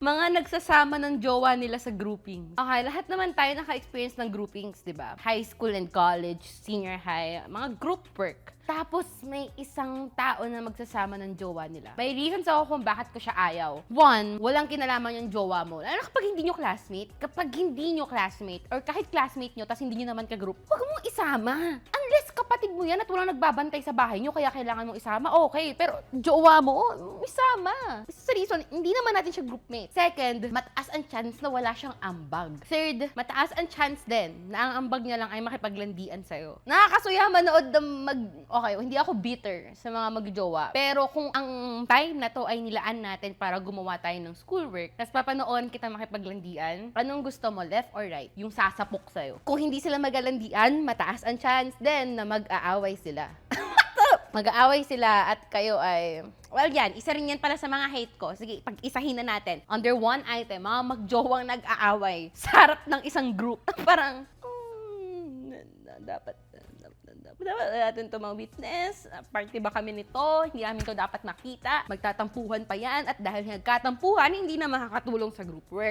Mga nagsasama ng jowa nila sa grouping. Okay, lahat naman tayo naka-experience ng groupings, di ba? High school and college, senior high, mga group work. Tapos may isang tao na magsasama ng jowa nila. May reasons ako kung bakit ko siya ayaw. One, walang kinalaman yung jowa mo. Lalo kapag hindi nyo classmate. Kapag hindi nyo classmate, or kahit classmate nyo, tapos hindi nyo naman ka-group, huwag mong isama. Unless kapatid mo yan at walang nagbabantay sa bahay nyo, kaya kailangan mong isama, okay. Pero jowa mo, isama. Isa sa reason, hindi naman natin siya groupmate. Second, mataas ang chance na wala siyang ambag. Third, mataas ang chance din na ang ambag niya lang ay makipaglandian sa'yo. Nakakasuya manood ng mag... Okay, hindi ako bitter sa mga magjowa. Pero kung ang time na to ay nilaan natin para gumawa tayo ng schoolwork, tapos papanood kita makipaglandian, anong gusto mo, left or right? Yung sasapok sa'yo. Kung hindi sila magalandian, mataas ang chance din na mag-aaway sila. mag-aaway sila at kayo ay... Well, yan. Isa rin yan para sa mga hate ko. Sige, pag-isahin na natin. Under one item, mga magjowang nag-aaway sa harap ng isang group. Parang, "Hmm, dapat, dapat, natin ito mga witness. Party ba kami nito? Hindi namin ito dapat makita. Magtatampuhan pa yan. At dahil nagkatampuhan, hindi na makakatulong sa group work.